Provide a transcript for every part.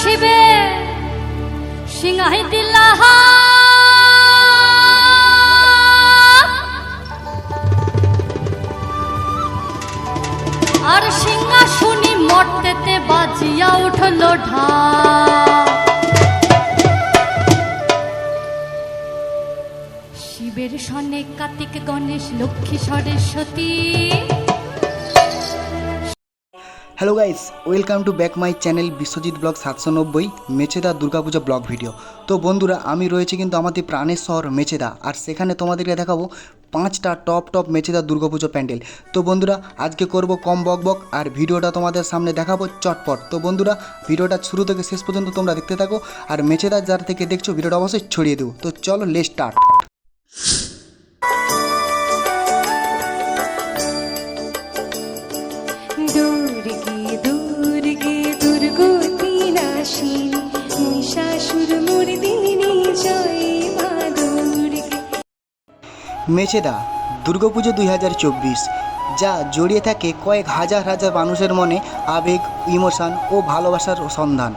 শিবে সিংহাই দিল্লাহ আর সিংহা শুনি মর্তেতে বাজিয়া উঠল ঢা। শিবের সনে Kartik Ganesh, Lakshmi Saraswati. Hello guys welcome to back my channel Biswajit vlog সাতশো নব্বই মেচেদা দুর্গাপূজা ব্লগ ভিডিও তো বন্ধুরা, আমি রয়েছে কিন্তু আমাদের প্রাণের শহর মেচেদা আর সেখানে তোমাদেরকে দেখাবো পাঁচটা টপ টপ মেচেদা দুর্গাপুজো প্যান্ডেল। তো বন্ধুরা, আজকে করব কম বক বক, আর ভিডিওটা তোমাদের সামনে দেখাবো চটপট। তো বন্ধুরা, ভিডিওটা শুরু থেকে শেষ পর্যন্ত তোমরা দেখতে থাকো, আর মেচেদা যার থেকে দেখছ, ভিডিওটা অবশ্যই ছড়িয়ে দেবো। তো চলো লে স্টার্ট মেচেদা দুর্গাপুজো দুই হাজার চব্বিশ, যা জড়িয়ে থাকে কয়েক হাজার হাজার মানুষের মনে আবেগ, ইমোশন ও ভালোবাসার সন্ধান।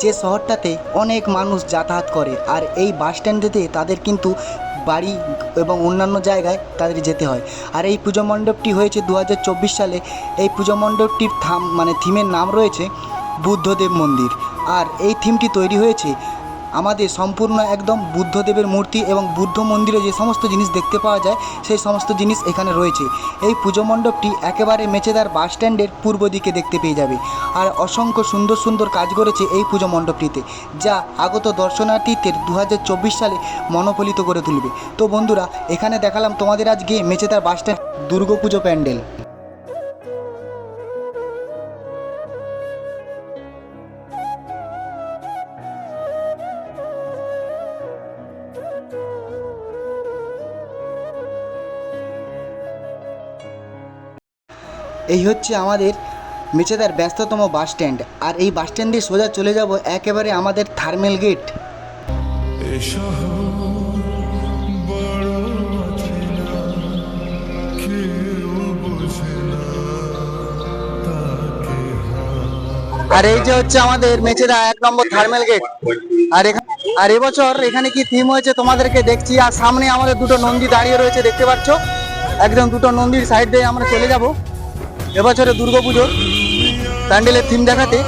যে শহরটাতে অনেক মানুষ যাতায়াত করে আর এই বাস স্ট্যান্ডেতে তাদের কিন্তু বাড়ি এবং অন্যান্য জায়গায় তাদের যেতে হয়। আর এই পুজো মণ্ডপটি হয়েছে দু হাজার চব্বিশ সালে। এই পুজো মণ্ডপটির থাম মানে থিমের নাম রয়েছে বুদ্ধদেব মন্দির। আর এই থিমটি তৈরি হয়েছে আমাদের সম্পূর্ণ একদম বুদ্ধদেবের মূর্তি এবং বুদ্ধ মন্দিরে যে সমস্ত জিনিস দেখতে পাওয়া যায়, সেই সমস্ত জিনিস এখানে রয়েছে। এই পুজো মণ্ডপটি একেবারে মেচেদার বাস স্ট্যান্ডের পূর্ব দিকে দেখতে পেয়ে যাবে। আর অসংখ্য সুন্দর সুন্দর কাজ করেছে এই পুজো মণ্ডপটিতে, যা আগত দর্শনার্থীদের দু হাজার চব্বিশ সালে মনোফলিত করে তুলবে। তো বন্ধুরা, এখানে দেখালাম তোমাদের আজকে মেচেদার বাস স্ট্যান্ড দুর্গাপুজো প্যান্ডেল। এই হচ্ছে আমাদের মেচেদার ব্যস্ততম বাস স্ট্যান্ড। আর এই বাস স্ট্যান্ডে সোজা চলে যাব একেবারে আমাদের থার্মেল গেট। আর এই যে হচ্ছে আমাদের মেচেদা এক নম্বর থার্মেল গেট। আর এখানে আর এবছর এখানে কি থিম হয়েছে তোমাদেরকে দেখছি। আর সামনে আমাদের দুটো নন্দী দাঁড়িয়ে রয়েছে দেখতে পাচ্ছ? একদম দুটো নন্দীর সাইড দিয়ে আমরা চলে যাব। এবছরে দুর্গাপুজোর প্যান্ডেলের থিম দেখাতে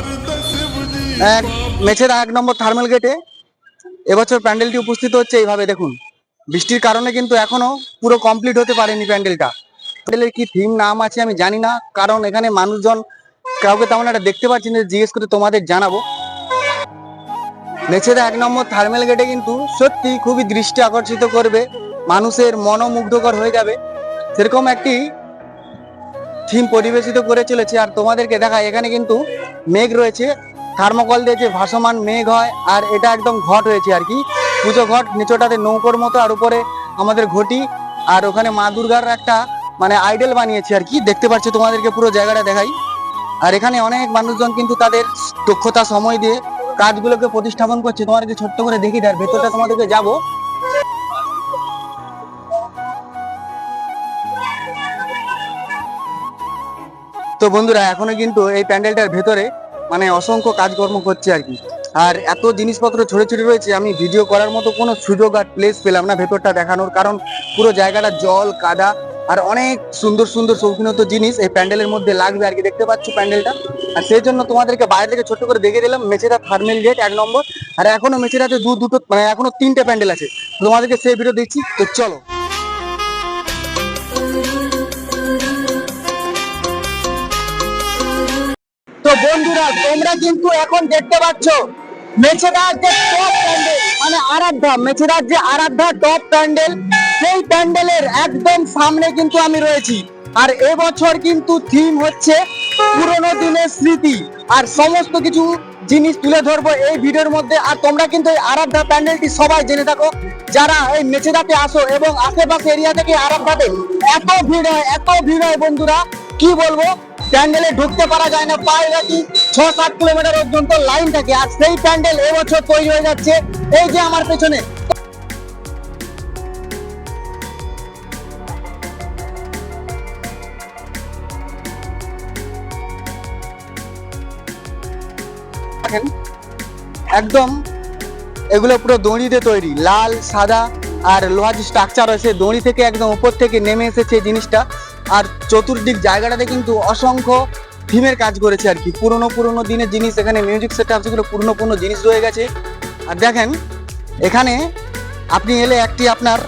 এক মেছেদা এক নম্বর থার্মেল গেটে এবছর প্যান্ডেলটি উপস্থিত হচ্ছে এইভাবে দেখুন। বৃষ্টির কারণে কিন্তু এখনও পুরো কমপ্লিট হতে পারেনি প্যান্ডেলটা। প্যান্ডেলের কি থিম নাম আছে আমি জানি না, কারণ এখানে মানুষজন কাউকে তেমন একটা দেখতে পাচ্ছি না, জিজ্ঞেস করে তোমাদের জানাব। মেছেদা এক নম্বর থার্মেল গেটে কিন্তু সত্যি খুবই দৃষ্টি আকর্ষিত করবে, মানুষের মনোমুগ্ধকর হয়ে যাবে। সেরকম একটি থিম পরিবেশিত করে চলেছে। আর তোমাদেরকে দেখা এখানে কিন্তু মেঘ রয়েছে। থার্মোকল দিয়ে যে ভাসমান মেঘ হয়, আর এটা একদম ঘট হয়েছে আর কি। পুজো ঘট, নিচোটাতে নৌকোর মতো, আর উপরে আমাদের ঘটি। আর ওখানে মা দুর্গার একটা মানে আইডল বানিয়েছে আর কি। দেখতে পাচ্ছ তোমাদেরকে পুরো জায়গাটা দেখাই। আর এখানে অনেক মানুষজন কিন্তু তাদের দক্ষতা, সময় দিয়ে কাজগুলোকে প্রতিস্থাপন করছে। তোমাদেরকে ছোট্ট করে দেখি, তার ভেতরটা তোমাদেরকে যাব। তো বন্ধুরা, এখনও কিন্তু এই প্যান্ডেলটার ভেতরে মানে অসংখ্য কাজকর্ম করছে আর কি। আর এত জিনিসপত্র ছড়ে ছড়ে রয়েছে, আমি ভিডিও করার মতো কোনো সুযোগ আর প্লেস পেলাম না ভেতরটা দেখানোর, কারণ পুরো জায়গাটা জল, কাদা আর অনেক সুন্দর সুন্দর শৌখিনত জিনিস এই প্যান্ডেলের মধ্যে লাগবে আর কি। দেখতে পাচ্ছ প্যান্ডেলটা? আর সেই জন্য তোমাদেরকে বাইরে থেকে ছোট্ট করে দেখে দিলাম মেচেরা থার্মেল গেট এক নম্বর। আর এখনও মেচেরাতে দু, দুটো মানে এখনও তিনটে প্যান্ডেল আছে। তোমাদেরকে সেই ভিডিও দিচ্ছি, তো চলো। বন্ধুরা, তোমরা কিন্তু এখন দেখতে পাচ্ছ মেছেদার যে টপ প্যান্ডেল মানে আরাধ্যা, মেছেদার যে আরাধ্যা টপ প্যান্ডেল সেই প্যান্ডেলের একদম সামনে কিন্তু আমি রয়েছি। আর এবছর কিন্তু থিম হচ্ছে পুরনো দিনের স্মৃতি। আর সমস্ত কিছু জিনিস তুলে ধরবো এই ভিডিওর মধ্যে। আর তোমরা কিন্তু এই আরাধ্যা প্যান্ডেলটি সবাই জেনে থাকো, যারা এই মেছেদাতে আসো এবং আশেপাশে এরিয়া থেকে আরাধ্যাতে এত ভিড় হয়, এত ভিড় হয় বন্ধুরা, কি বলব? প্যান্ডেলে ঢুকতে পারা যায় না। পায়ে নাকি ছ সাত কিলোমিটার পর্যন্ত লাইন থাকে আর সেই প্যান্ডেল এবছর তৈরি হয়ে যাচ্ছে। এই যে আমার পেছনে। একদম এগুলো পুরো দড়িতে তৈরি, লাল, সাদা আর লোহার যে স্ট্রাকচার আছে, দড়ি থেকে একদম উপর থেকে নেমে এসেছে জিনিসটা। আর চতুর্দিক জায়গাটাতে কিন্তু অসংখ্য থিমের কাজ করেছে আর কি। পুরনো পুরনো দিনের জিনিস, এখানে মিউজিক সেট আপ যেগুলো পুরনো পুরনো জিনিস রয়ে গেছে। আর দেখেন, এখানে আপনি এলে একটি আপনার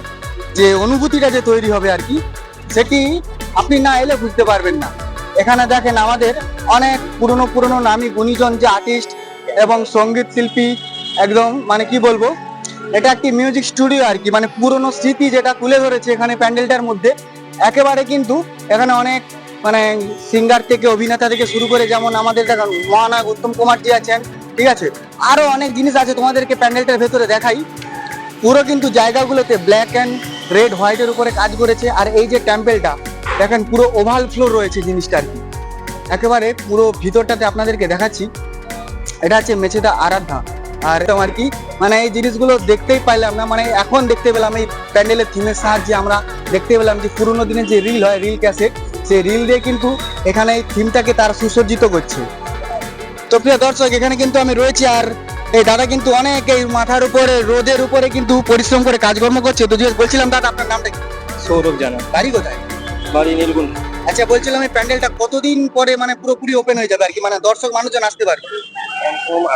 যে অনুভূতিটা যে তৈরি হবে আর কি, সেটি আপনি না এলে বুঝতে পারবেন না। এখানে দেখেন আমাদের অনেক পুরনো পুরনো নামি গুণীজন যে আর্টিস্ট এবং সংগীত শিল্পী, একদম মানে কি বলব, এটা একটি মিউজিক স্টুডিও আর কি। মানে পুরনো স্মৃতি যেটা তুলে ধরেছে এখানে প্যান্ডেলটার মধ্যে একেবারে কিন্তু এখানে অনেক মানে সিঙ্গার থেকে, অভিনেতা থেকে শুরু করে যেমন আমাদের দেখেন মহানায়ক উত্তম কুমার জি আছেন, ঠিক আছে? আরও অনেক জিনিস আছে তোমাদেরকে প্যান্ডেলটার ভেতরে দেখাই। পুরো কিন্তু জায়গাগুলোতে ব্ল্যাক অ্যান্ড রেড হোয়াইটের উপরে কাজ করেছে। আর এই যে টেম্পেলটা দেখেন পুরো ওভাল ফ্লোর রয়েছে জিনিসটা আর কি। একেবারে পুরো ভিতরটাতে আপনাদেরকে দেখাচ্ছি। এটা হচ্ছে মেছেদা আরাধ্যা। আর আর কি? মানে এই জিনিসগুলো দেখতেই পাইলাম না মানে এখন দেখতে পেলাম এই প্যান্ডেলের থিমের সাহায্যে আমরা দেখতে পেলাম যে পুরোনো দিনের যে রিল হয় রিল ক্যাসেট সেই রিল দিয়ে কিন্তু এখানে এই থিমটাকে তারা সুসজ্জিত করছে। তো প্রিয় দর্শক এখানে কিন্তু আমি রয়েছি আর এই দাদা কিন্তু অনেক এই মাথার উপরে রোদের উপরে কিন্তু পরিশ্রম করে কাজকর্ম করছে। তো জিজ্ঞেস বলছিলাম দাদা আপনার নামটা কি? সৌরভ জানা বাড়ি কোথায়? বাড়ি নীলগুণ আচ্ছা বলছিলাম এই প্যান্ডেলটা কতদিন পরে মানে পুরোপুরি ওপেন হয়ে যাবে আর কি? মানে দর্শক মানুষজন আসতে পারবে?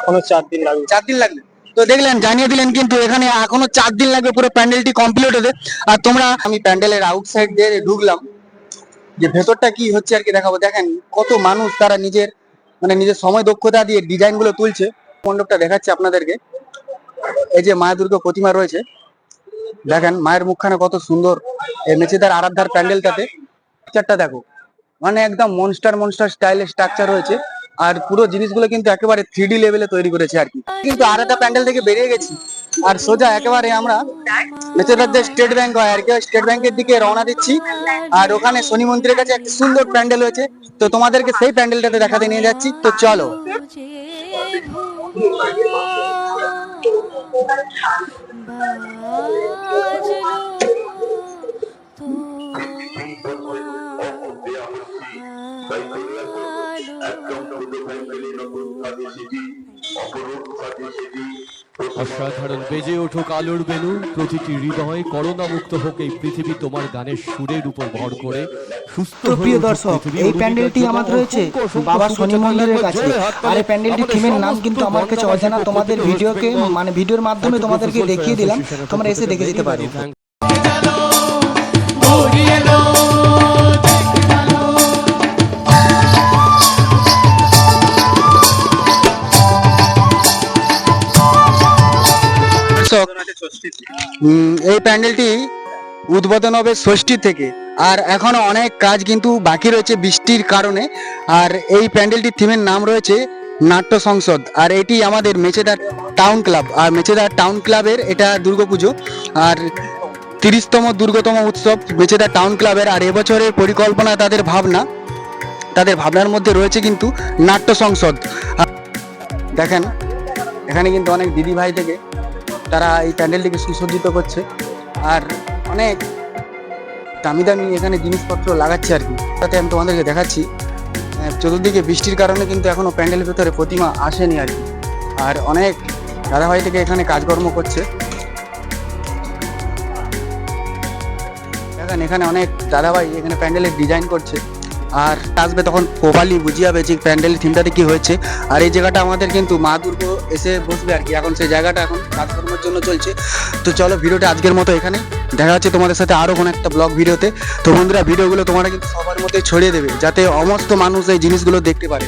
এখনও চার দিন লাগবে। চার দিন লাগবে? তো দেখলেন, জানিয়ে দিলেন কিন্তু এখানে এখনও চার দিন লাগবে পুরো প্যান্ডেলটি কমপ্লিট হতে। আর তোমরা, আমি প্যান্ডেলের আউটসাইড দিয়ে ঢুকলাম। যে ভেতরটা কি হচ্ছে আর কি দেখাবো। দেখেন, কত মানুষ তারা নিজের মানে নিজের সময় দক্ষতা দিয়ে ডিজাইনগুলো তুলছে। মণ্ডপটা দেখাচ্ছে আপনাদেরকে। এই যে মায়া দুর্গা প্রতিমা রয়েছে। দেখেন, মায়ের মুখখানে কত সুন্দর। মেচেদার আরাধ্যার প্যান্ডেলটাতে। স্ট্রাকচারটা দেখো। মানে একদম মনস্টার মনস্টার স্টাইলের স্ট্রাকচার রয়েছে। আর পুরো জিনিসগুলো কিন্তু একেবারে থ্রি লেভেলে তৈরি করেছে আর কি। কিন্তু আরাধ্যা প্যান্ডেল থেকে বেরিয়ে গেছি। আর সোজা একেবারে আমরা মেচেদার যে স্টেট ব্যাংক হয় আর কি। স্টেট ব্যাংকের দিকে রওনা দিচ্ছি। আর ওখানে শনি মন্দিরের কাছে একটা সুন্দর প্যান্ডেল হয়েছে তো তোমাদেরকে সেই প্যান্ডেলটাতে দেখাতে নিয়ে যাচ্ছি। তো চলো। অসাধারণ বেজে ওঠুক আলোর বেলু প্রতিটি হৃদয় করোনা মুক্ত হোক এই পৃথিবী তোমার গানের সুরের উপর ভর করে। সুস্থ প্রিয় দর্শক এই প্যান্ডেলটি আমার আমাদের রয়েছে বাবা শনি মন্দিরের কাছে। আর এই প্যান্ডেলটি থিমের নাম কিন্তু আমার কাছে অজানা। তোমাদের ভিডিওকে মানে ভিডিওর মাধ্যমে তোমাদেরকে দেখিয়ে দিলাম। তোমরা এসে দেখে যেতে পারো। এই প্যান্ডেলটি উদ্বোধন হবে ষষ্ঠী থেকে। আর এখনও অনেক কাজ কিন্তু বাকি রয়েছে বৃষ্টির কারণে। আর এই প্যান্ডেলটির থিমের নাম রয়েছে নাট্য সংসদ। আর এটি আমাদের মেচেদার টাউন ক্লাব আর মেচেদার টাউন ক্লাবের এটা দুর্গাপুজো। আর তিরিশতম দুর্গতম উৎসব মেচেদার টাউন ক্লাবের আর এবছরের পরিকল্পনা তাদের ভাবনা। তাদের ভাবনার মধ্যে রয়েছে কিন্তু নাট্য সংসদ। দেখেন, এখানে কিন্তু অনেক দিদি ভাই থেকে তারা এই প্যান্ডেলটিকে সুসজ্জিত করছে। আর অনেক দামি দামি এখানে জিনিসপত্র লাগাচ্ছে আর কি। তাতে আমি তোমাদেরকে দেখাচ্ছি। চতুর্দিকে বৃষ্টির কারণে কিন্তু এখনও প্যান্ডেলের ভেতরে প্রতিমা আসেনি আর কি। আর অনেক দাদাভাই থেকে এখানে কাজকর্ম করছে। দেখেন, এখানে অনেক দাদাভাই এখানে প্যান্ডেলের ডিজাইন করছে। আর আসবে তখন প্রপারলি বুঝিয়ে হবে যে প্যান্ডেল, থিমটাতে কি হয়েছে? আর এই জায়গাটা আমাদের কিন্তু মা দুর্গ এসে বসবে আর কি। এখন সেই জায়গাটা এখন কাজকর্মের জন্য চলছে। তো চলো ভিডিওটা আজকের মতো এখানে। দেখা হচ্ছে তোমাদের সাথে আরও কোনো একটা ব্লগ ভিডিওতে। তো বন্ধুরা, ভিডিওগুলো তোমরা কিন্তু সবার মধ্যে ছড়িয়ে দেবে, যাতে সমস্ত মানুষ এই জিনিসগুলো দেখতে পারে।